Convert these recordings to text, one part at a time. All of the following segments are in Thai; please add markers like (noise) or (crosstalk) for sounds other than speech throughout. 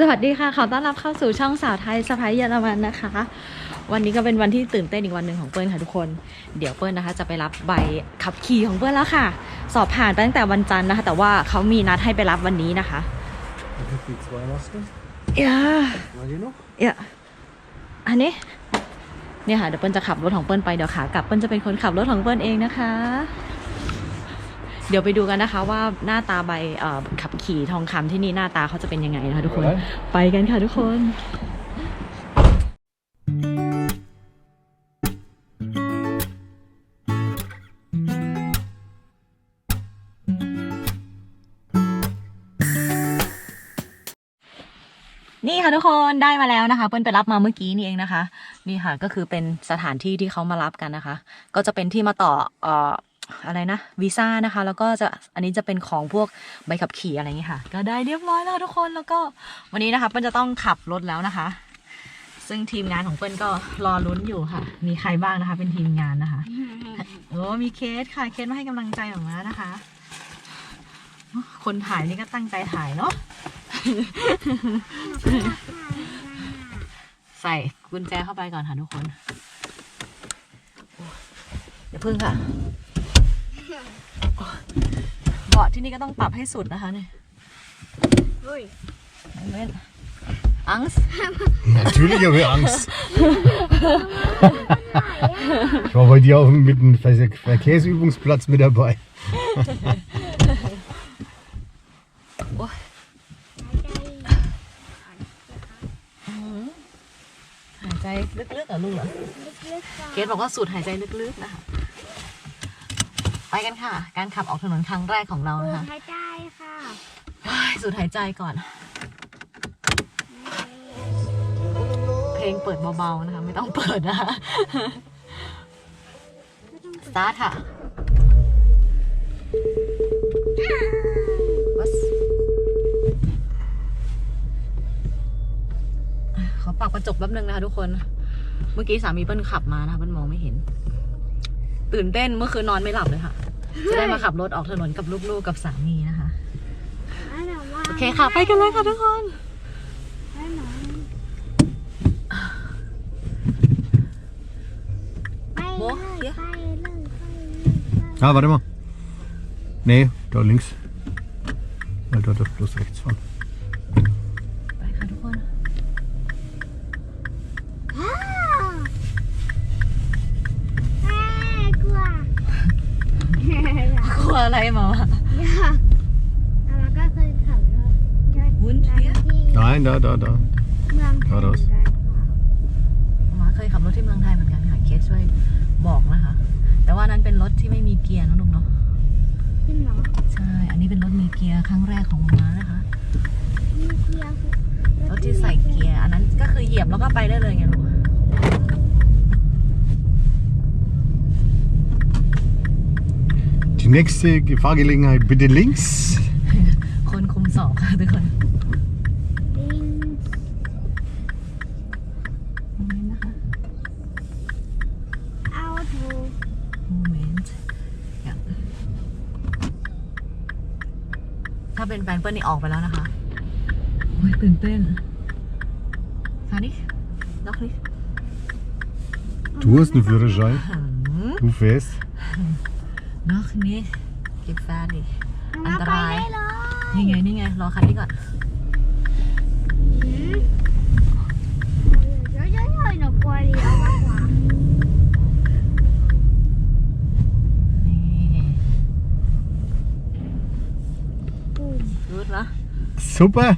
สวัสดีค่ะ ขอต้อนรับเข้าสู่ช่องสาวไทยสะพายเยอรมันนะคะ วันนี้ก็เป็นวันที่ตื่นเต้นอีกวันหนึ่งของเปิ้ลค่ะทุกคน เดี๋ยวเปิ้ลนะคะ จะไปรับใบขับขี่ของเปิ้ลแล้วค่ะ สอบผ่านไปตั้งแต่วันจันทร์นะคะ แต่ว่าเขามีนัดให้ไปรับวันนี้นะคะ Die zwei Masken. เอย่า Mal hier noch. เอย่าอันนี้เนี่ยค่ะเดี๋ยวเปิ้ลจะขับรถของเปิ้ลไปเดี๋ยวขากลับเปิ้ลจะเป็นคนขับรถของเปิ้ลเองนะคะ เดี๋ยวไปดูกันนะคะว่าหน้าตาใบเอ่อขับขี่ทองคำที่นี่หน้าตาเขาจะเป็นยังไงนะคะทุกคนไปกันค่ะทุกคนนี่ค่ะทุกคนได้มาแล้วนะคะ เปิ้ลไปรับมาเมื่อกี้นี่เองนะคะ นี่ค่ะก็คือเป็นสถานที่ที่เขามารับกันนะคะ ก็จะเป็นที่มาต่อเอ่อ อะไรนะวีซ่านะคะ แล้วก็จะอันนี้จะเป็นของพวกใบขับขี่อะไรอย่างเงี้ยค่ะ ก็ได้เรียบร้อยแล้วทุกคนแล้วก็วันนี้นะคะเปิ้ลจะต้องขับรถแล้วนะคะ ซึ่งทีมงานของเปิ้ลก็รอลุ้นอยู่ค่ะ มีใครบ้างนะคะ เป็นทีมงานนะคะโอ้มีเคสค่ะเคสมาให้กำลังใจออกมานะคะ คนถ่ายนี่ก็ตั้งใจถ่ายเนาะใส่กุญแจเข้าไปก่อนค่ะทุกคนอย่าพึ่งค่ะ เบาะที่นี่ก็ต้องปรับให้สุดนะคะเนี่ย Ui. เว้นอังส์ Natürlich habe ich Angst. ich war bei dir auch mit dem Ver- Verkehrsübungsplatz mit dabei. หายใจลึกๆเหรอลูกเหรอ เกดบอกว่าสูดหายใจลึกๆนะคะ ไปกันค่ะ การขับออกถนนครั้งแรกของเรานะคะหายใจค่ะเฮ้ยสูดหายใจก่อน เพลงเปิดเบาๆนะคะ ไม่ต้องเปิดนะคะสตาร์ทค่ะวัสขอปรับกระจกแป๊บนึงนะคะทุกคน เมื่อกี้สามีเปิ้ลขับมานะคะเปิ้ลมองไม่เห็น ตื่นเต้นเมื่อคืนนอนไม่หลับเลยค่ะ จะได้มาขับรถออกถนนกับลูกๆกับสามีนะคะ โอเคค่ะ ไปกันเลยค่ะทุกคนไปโมเลยเดี๋ยวไปเลยไปเลย Ah, warte mal. Nee, da links. Weil da darf bloß rechts fahren. ไปค่ะทุกคน อ้าวแม่กลัว กลัวอะไรหมอ แล้วก็เคยขับรถยอด วุ้น ที่ เตี้ย Nein, da, da, da. เมืองไทยเอารถเหมือนกันค่ะหมาเคยขับรถที่เมืองไทยเหมือนกันค่ะ เคสช่วยบอกนะคะ แต่ว่านั้นเป็นรถที่ไม่มีเกียร์นะลูกเนาะ จริงเหรอใช่ อันนี้เป็นรถมีเกียร์ครั้งแรกของหมานะคะ มีเกียร์รถที่ใส่เกียร์ อันนั้นก็คือเหยียบแล้วก็ไปได้เลยไงลูก Die nächste Fahrgelegenheit bitte links. คนคุมสอบค่ะทุกคน ลิง โมเมนต์นะคะ เอาถูกโมเมนต์อย่างถ้าเป็นแฟนเปิ้ลนี่ออกไปแล้วนะคะโอ้ยตื่นเต้นฟานี่ล็อกนี่ Du hast einen Führerschein. หืม Du fährst. noch nicht gefährlich อันตไปรายได้เลยนี่ไง นี่ไง รอคันนี้ก่อน super.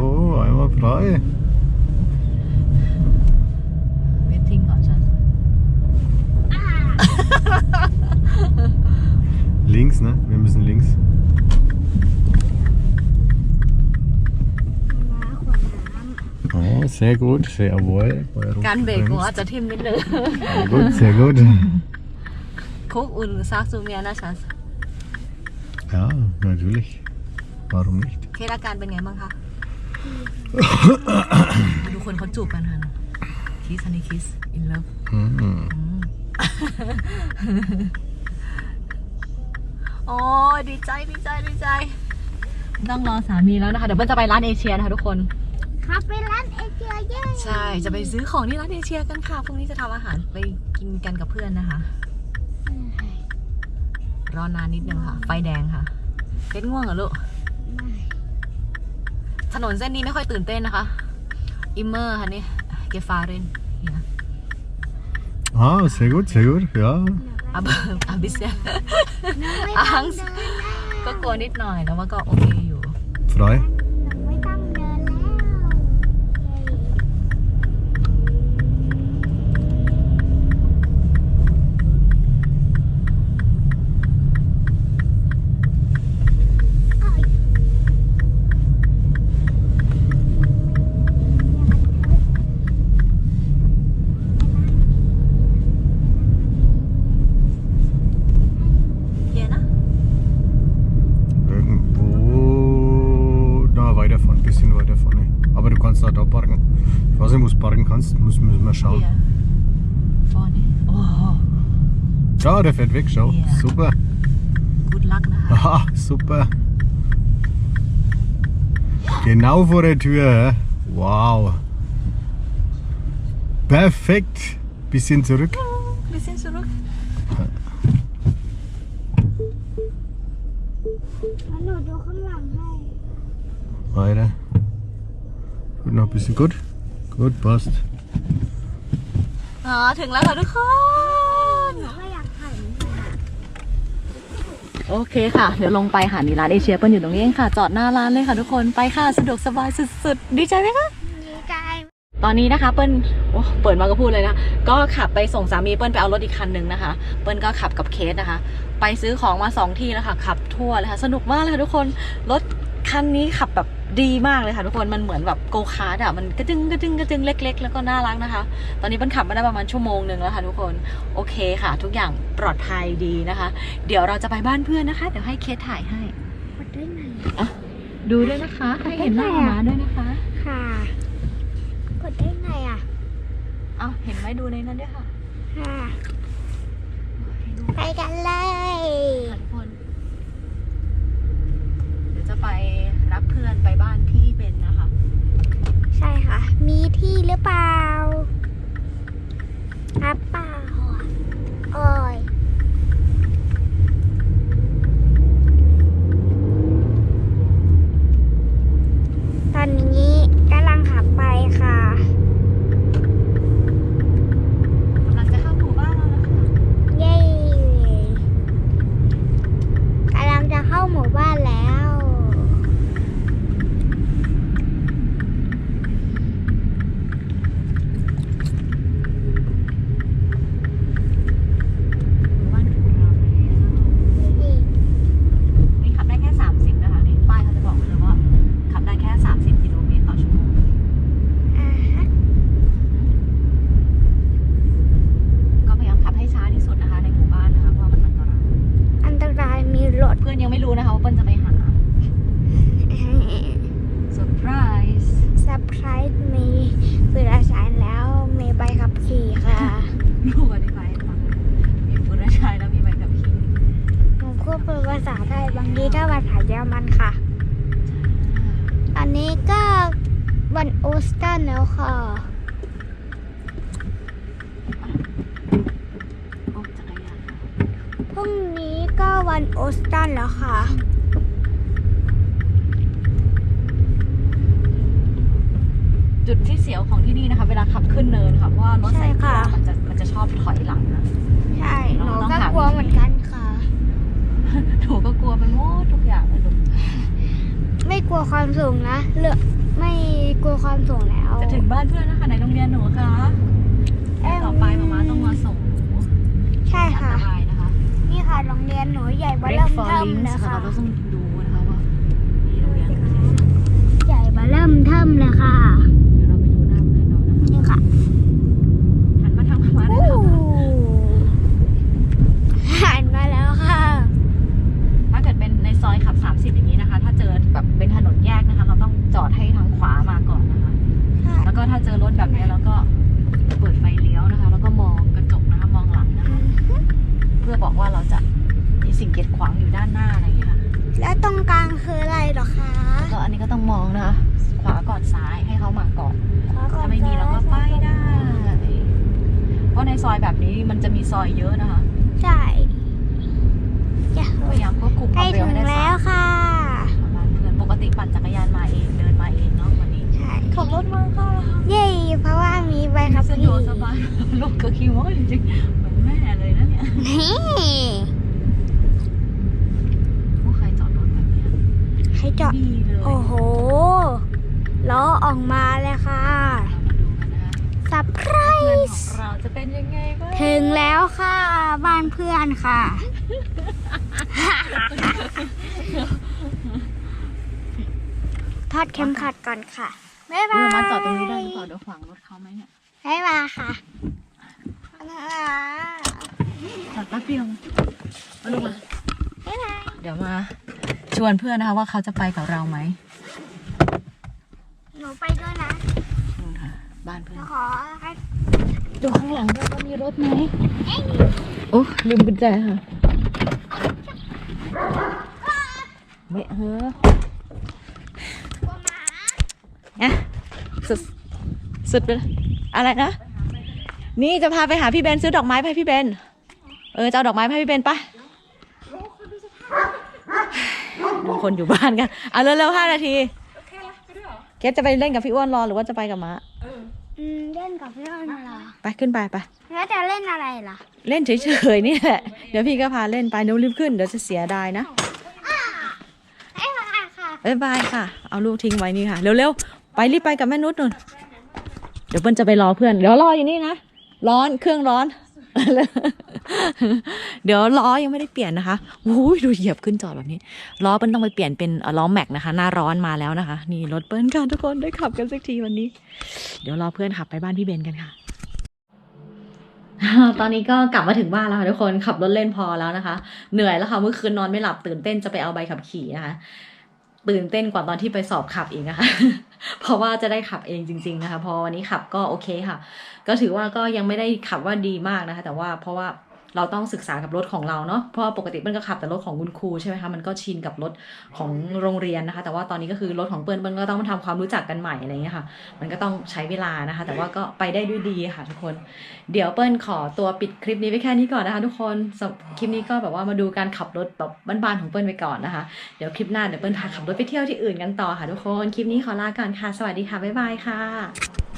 Oh, einmal frei. Wir tingern (laughs) links, ne? Wir müssen links. Oh, sehr gut, sehr wohl. Ganz gut, sehr gut. (laughs) คุกอุ่นซักซูเมียนะฉัน Ja, natürlich. Warum nicht? เคสอาการเป็นไงบ้างคะ ดูคนเขาจูบกันค่ะคิสฮันนี่คิส อินเลิฟ Mm. โอ้โอ้ยดีใจดีใจดีใจ ต้องรอสามีแล้วนะคะ เดี๋ยวเปิ้ลจะไปร้านเอเชียนะคะทุกคน ครับไปร้านเอเชียเย่ใช่ จะไปซื้อของที่ร้านเอเชียกันค่ะ พรุ่งนี้จะทำอาหารไปกินกันกับเพื่อนนะคะ รอนานนิดนึงค่ะ ไฟแดงค่ะเป็นง่วงเหรอลูก ถนนเส้นนี้ไม่ค่อยตื่นเต้นนะคะ อิมเมอร์ค่ะนี่ เกฟาเรนเนี่ย Ah, sehr gut, sehr gut. Ja. อับอับบิเซียหนูไม่อ่าต้องงเดินแล้วก็กลัวนิดหน่อยแต่ว่าก็โอเคอยู่ Frei. หนูไม่ต้องเดินแล้วเย้เอ้ย เย็นนะ Irgendwo da weiter vorne, bisschen weiter vorne. Aber du kannst auch da parken. Ich weiß nicht, wo du parken kannst, müssen, müssen wir เฮี schauen. ยฟอนนี่โอ้ Ja, der fährt weg, schau. Ja. Super. กูดลักนะคะ Aha, super. Genau vor der Tür. hä? Wow. Perfekt. Bisschen zurück. บิซินสุรุกแล้วหนูดูข้างหลังให้ Weiter. Gut, noch ein bisschen gut. Gut, passt. อ๋อ ถึงแล้วค่ะทุกคนหนูก็อยากถ่ายเหมือนกันอะโอเคค่ะ เดี๋ยวลงไปค่ะนี่ร้านเอเชียเปิ้ลอยู่ตรงนี้เองค่ะ จอดหน้าร้านเลยค่ะทุกคน ไปค่ะ สะดวกสบายสุดๆ ดีใจไหมคะดีใจตอนนี้นะคะเปิ้ลโอ้เปิดมาก็พูดเลยนะ ก็ขับไปส่งสามีเปิ้ลไปเอารถอีกคันหนึ่งนะคะ เปิ้ลก็ขับกับเคสนะคะ ไปซื้อของมาสองที่แล้วค่ะ ขับทั่วเลยค่ะ สนุกมากเลยค่ะทุกคน รถ คันนี้ขับแบบดีมากเลยค่ะทุกคนมันเหมือนแบบโกคาร์ดอะมันกระดึงกระดึงกระดึงเล็ก ๆ แล้วก็น่ารักนะคะ ตอนนี้เปิ้ลขับมาได้ประมาณชั่วโมงหนึ่งแล้วค่ะทุกคนโอเคค่ะ ทุกอย่างปลอดภัยดีนะคะ เดี๋ยวเราจะไปบ้านเพื่อนนะคะ เดี๋ยวให้เคสถ่ายให้กดได้ไหมดูด้วยนะคะให้เห็นหน้าหมาด้วยนะคะ ค่ะ กดได้ไงอะเอาเห็นไหมดูในนั้นด้วยค่ะ ค่ะ ไปกันเลย ค่ะทุกคน เดี๋ยวจะ ไปรับเพื่อนไปบ้านพี่เบนนะคะ ใช่ค่ะ มีที่หรือเปล่าครับเปล่าโอ้ยตอนนี้กำลังขับไปค่ะ กำลังจะเข้าหมู่บ้านแล้วนะคะ เย้กำลังจะเข้าหมู่บ้านแล้ว หมู่บ้านของเรานี่ขับได้แค่ 30 นะคะนี่ป้ายเขาจะบอกไว้เลยว่า ขับได้แค่ 30กิโลเมตรต่อชั่วโมง อ่าฮะ ก็พยายามขับให้ช้าที่สุดนะคะ ในหมู่บ้านนะคะเพราะว่ามันอันตราย อันตรายมีรถ เพื่อนยังไม่รู้นะคะว่าเปิ้ลจะไปหาเซอร์ไพรส์ เซอร์ไพรส์มีเวลาสายแล้วมีใบขับขี่ค่ะ ลูกอธิบายให้ฟังมีบุรชัยแล้วมีใบขับขี่ หนูพูดเป็นภาษาไทยบางทีก็ภาษาเยอรมันค่ะ อันนี้ก็วันโอสตัน แล้วค่ะโอ้จักรยานพรุ่งนี้ก็วันโอสตันแล้วค่ะ จุดที่เสียวของที่นี่นะคะ เวลาขับขึ้นเนินค่ะ เพราะว่ารถใช่ใส่เกียค่ะร์มันจะมันจะชอบถอยหลังนะ ใช่ หนูเราต้องก็หากลัววิธีเหมือนกันค่ะ หนูก็กลัวไปหมดทุกอย่างเลยลูกไม่กลัวความสูงนะเลือก ไม่กลัวความสูงแล้ว จะถึงบ้านเพื่อนนะคะในโรงเรียนหนูคะต่อไปมามาต้องมาส่งหนูใช่อันค่ะ ตรายนะคะนี่ค่ะโรงเรียนหนูใหญ่บ้า Break เริ่ม for เทิม links เลยค่ะค่ะเราต้องดูนะคะว่ามีโรงเรียนไหนใหญ่บ้าเริ่มเทิมเลยค่ะ นี้มันจะมีซอยเยอะนะคะ ใช่จะพยายามควบคุมคใกล้วามเร็วถึให้งได้แล้วค่ะ ประมาณเพื่อนปกติปั่นจักรยานมาเองเดินมาเองเนาะวันนี้ใช่ ขับรถมาค่ะเย้ เพราะว่ามีใบขับสะดขี่วกสบายลูกก็คิดว่าจริงๆเหมือนแม่เลยนะเนี่ยนี่ว่าใครจอดรถแบบเนี้ยให้จอด ดีเลยโอ้โห ล้อออกมาเลยค่ะ เรามาดูกันนะคะสับไพรเพื่อนขส์องเราจะเป็นยังไงบ้าง ถึงแล้วค่ะบ้านเพื่อนค่ะ ทอดเข็มขัดก่อนค่ะบ๊ายบาเอยอมาจอดตรงนี้ได้หรือเปล่าเดี๋ยวขวางรถเขาไหมเนี่ยบ๊ายบายค่ะจอดแป๊บเดียวมาลูกมาบ๊ายบายเดี๋ยวมาชวนเพื่อนนะคะว่าเขาจะไปกับเราไหมหนูไปด้วยนะนู่นค่ะบ้านเพื่หอนูนขอให้ ดูข้างหลังด้วยว่ามีรถไหมโอ้ลืมกุญแจค่ะไม่เฮ้อเนี่ยสุดสุดไปเลยอะไรนะ นี่จะพาไปหาพี่เบนซื้อดอกไม้ไปให้พี่เบน เออจะเอาดอกไม้ไปให้พี่เบนปะดูคนอยู่บ้านกัน เอาเร็วๆห้านาทีเกสจะไปเล่นกับพี่อ้วนรอหรือว่าจะไปกับม้าอืมเล่ นกับเพื่อนเหรอไปขึ้นไปไปแล้วจะเล่นอะไรล่ะ เล่นเฉยๆนี่แหละ เดี๋ยวพี่ก็พาเล่นไปเดี๋ยวรีบขึ้นเดี๋ยวจะเสียดายนะบ๊ายบายค่ะบ๊ายบายค่ะ เอาลูกทิ้งไว้นี่ค่ะ เร็วๆ ไปรีบไปกับแม่นุชนุ่น เดี๋ยวเปิ้ลจะไปรอเพื่อน เดี๋ยวรออยู่นี่นะ ร้อน เครื่องร้อน เดี๋ยวล้อยังไม่ได้เปลี่ยนนะคะโอ้ยดูเหยียบขึ้นจอดแบบนี้ ล้อเปิ้ลต้องไปเปลี่ยนเป็นล้อแม็กนะคะ หน้าร้อนมาแล้วนะคะ นี่รถเปิ้ลค่ะทุกคนได้ขับกันสักทีวันนี้ เดี๋ยวรอเพื่อนขับไปบ้านพี่เบนกันค่ะ ตอนนี้ก็กลับมาถึงบ้านแล้วค่ะทุกคนขับรถเล่นพอแล้วนะคะ เหนื่อยแล้วค่ะเมื่อคืนนอนไม่หลับตื่นเต้นจะไปเอาใบขับขี่นะคะ ตื่นเต้นกว่าตอนที่ไปสอบขับอีกนะคะ เพราะว่าจะได้ขับเองจริง ๆ นะคะ พอวันนี้ขับก็โอเคค่ะ ก็ถือว่าก็ยังไม่ได้ขับว่าดีมากนะคะ แต่ว่าเพราะว่า เราต้องศึกษากับรถของเราเนาะเพราะว่าปกติเปิ้ลก็ขับแต่รถของคุณครูใช่ไหมคะมันก็ชินกับรถของโรงเรียนนะคะ แต่ว่าตอนนี้ก็คือรถของเปิ้ลเปิ้ลก็ต้องมาทำความรู้จักกันใหม่อะไรเงี้ยค่ะ มันก็ต้องใช้เวลานะคะ แต่ว่าก็ไปได้ด้วยดีค่ะทุกคน เดี๋ยวเปิ้ลขอตัวปิดคลิปนี้ไว้แค่นี้ก่อนนะคะ ทุกคนคลิปนี้ก็แบบว่ามาดูการขับรถแบบบ้านๆของเปิ้ลไปก่อนนะคะเดี๋ยวคลิปหน้าเดี๋ยวเปิ้ลพาขับรถไปเที่ยวที่อื่นกันต่อค่ะทุกคนคลิปนี้ขอลาก่อนค่ะ สวัสดีค่ะบ๊ายบายค่ะ